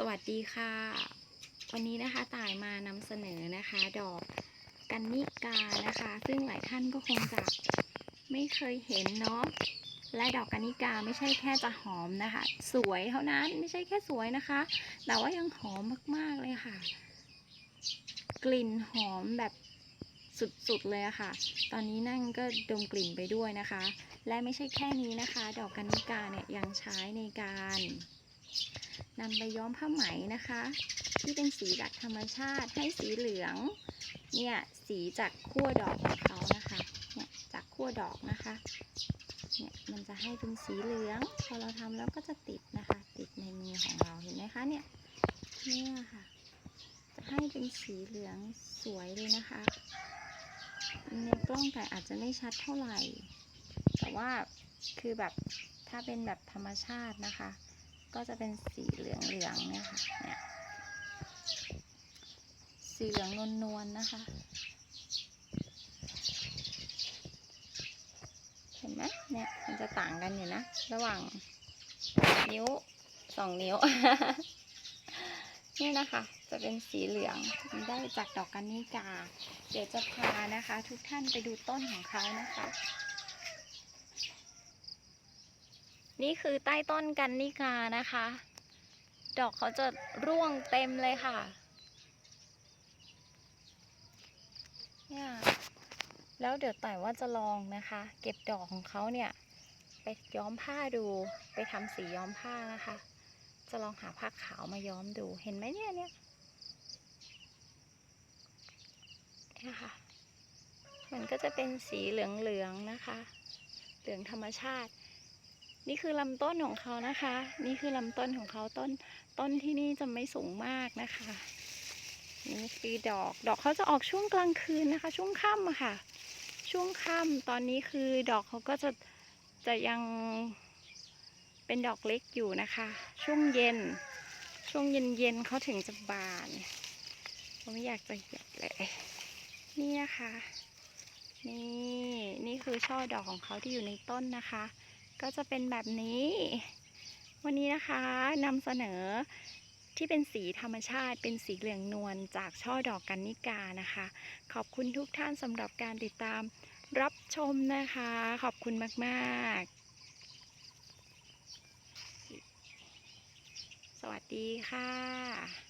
สวัสดีค่ะ วันนี้นะคะต่ายมานำเสนอนะคะ ดอกกันนิกานะคะ ซึ่งหลายท่านก็คงจะไม่เคยเห็นเนาะและดอกกันนิกาไม่ใช่แค่จะหอมนะคะ สวยเท่านั้นไม่ใช่แค่สวยนะคะ แต่ว่ายังหอมมากๆเลยค่ะ กลิ่นหอมแบบสุดๆเลยค่ะ ตอนนี้นั่งก็ดมกลิ่นไปด้วยนะคะ และไม่ใช่แค่นี้นะคะ ดอกกันนิกาเนี่ยยังใช้ในการ นำไปย้อมผ้าไหมนะคะ ที่เป็นสีจากธรรมชาติให้สีเหลือง เนี่ยสีจากขั้วดอกของเขานะคะ เนี่ยจากขั้วดอกนะคะ เนี่ยมันจะให้เป็นสีเหลือง พอเราทำแล้วก็จะติดนะคะ ติดในมือของเราเห็นไหมคะเนี่ย เนี่ยค่ะ จะให้เป็นสีเหลืองสวยเลยนะคะ ในกล้องแต่อาจจะไม่ชัดเท่าไหร่ แต่ว่าคือแบบถ้าเป็นแบบธรรมชาตินะคะ ก็จะเป็นสีเหลืองเหลืองๆเนี่ยค่ะเนี่ยสีเหลืองนวลๆนะคะ เห็นไหมเนี่ยมันจะต่างกันอยู่นะ ระหว่างนิ้วสองนิ้ว นี่นะคะ จะเป็นสีเหลืองได้จากดอกกันนิกา เดี๋ยวจะพานะคะ ทุกท่านไปดูต้นของเขานะคะ นี่คือใต้ต้นกันนิกานะคะ ดอกเขาจะร่วงเต็มเลยค่ะเนี่ยแล้วเดี๋ยวแต่ว่าจะลองนะคะ เก็บดอกของเขาเนี่ย ไปย้อมผ้าดู ไปทำสีย้อมผ้านะคะ จะลองหาผ้าขาวมาย้อมดู เห็นไหมเนี่ยเนี่ยเนี่ยค่ะ มันก็จะเป็นสีเหลืองๆนะคะ เหลืองธรรมชาติ นี่คือลำต้นของเขานะคะ นี่คือลำต้นของเขาต้นต้นที่นี่จะไม่สูงมากนะคะ นี่คือดอกดอกเขาจะออกช่วงกลางคืนนะคะ ช่วงค่ำค่ะ ช่วงค่ำตอนนี้คือดอกเขาก็จะจะยังเป็นดอกเล็กอยู่นะคะ ช่วงเย็น ช่วงเย็นเย็นเขาถึงจะบานผมไม่อยากจะเหยียบเลย นี่นะคะ นี่นี่คือช่อดอกของเขาที่อยู่ในต้นนะคะ ก็จะเป็นแบบนี้ วันนี้นะคะนำเสนอที่เป็นสีธรรมชาติ เป็นสีเหลืองนวลจากช่อดอกกันนิกานะคะ ขอบคุณทุกท่านสำหรับการติดตามรับชมนะคะ ขอบคุณมาก ๆ สวัสดีค่ะ